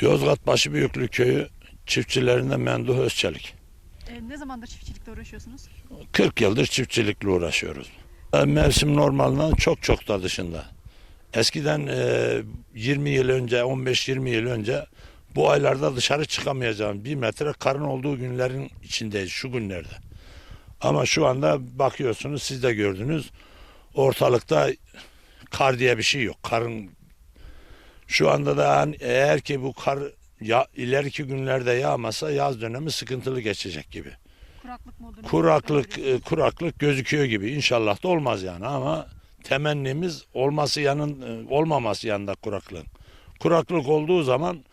Yozgat Başıbüyüklü Köyü çiftçilerinden Menduh Özçelik. E, ne zamandır çiftçilikle uğraşıyorsunuz? 40 yıldır çiftçilikle uğraşıyoruz. E, Mevsim normalden çok çok da dışında. Eskiden e, 20 yıl önce, 15-20 yıl önce bu aylarda dışarı çıkamayacağım bir metre karın olduğu günlerin içindeyiz şu günlerde. Ama şu anda bakıyorsunuz siz de gördünüz ortalıkta kar diye bir şey yok. Karın şu anda da eğer ki bu kar ya, ileriki günlerde yağmasa yaz dönemi sıkıntılı geçecek gibi. Kuraklık? Kuraklık e, kuraklık gözüküyor gibi. İnşallah da olmaz yani ama temennimiz olması yanın e, olmaması yanında kuraklığın. Kuraklık olduğu zaman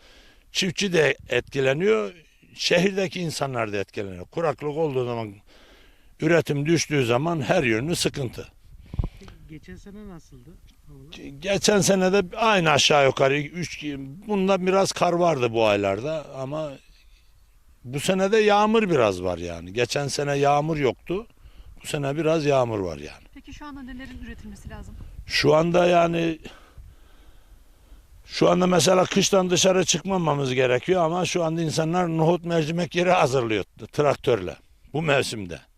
çiftçi de etkileniyor, şehirdeki insanlar da etkileniyor. Kuraklık olduğu zaman üretim düştüğü zaman her yönlü sıkıntı. Geçen sene nasıldı? Geçen sene de aynı aşağı yukarı 3 bunda biraz kar vardı bu aylarda ama bu sene de yağmur biraz var yani. Geçen sene yağmur yoktu. Bu sene biraz yağmur var yani. Peki şu anda nelerin üretilmesi lazım? Şu anda yani şu anda mesela kıştan dışarı çıkmamamız gerekiyor ama şu anda insanlar nohut mercimek yeri hazırlıyor traktörle bu mevsimde.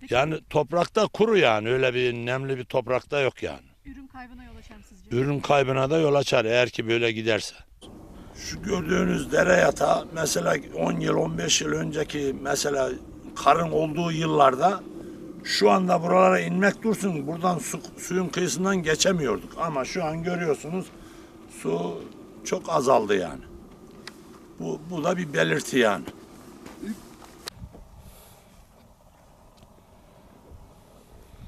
Peki Yani toprakta kuru yani öyle bir nemli bir toprakta yok yani. ürün kaybına yol açar mı sizce? Ürün kaybına da yol açar eğer ki böyle giderse. Şu gördüğünüz dere yatağı mesela 10 yıl 15 yıl önceki mesela karın olduğu yıllarda şu anda buralara inmek dursun buradan su, suyun kıyısından geçemiyorduk ama şu an görüyorsunuz su çok azaldı yani. Bu, bu da bir belirti yani.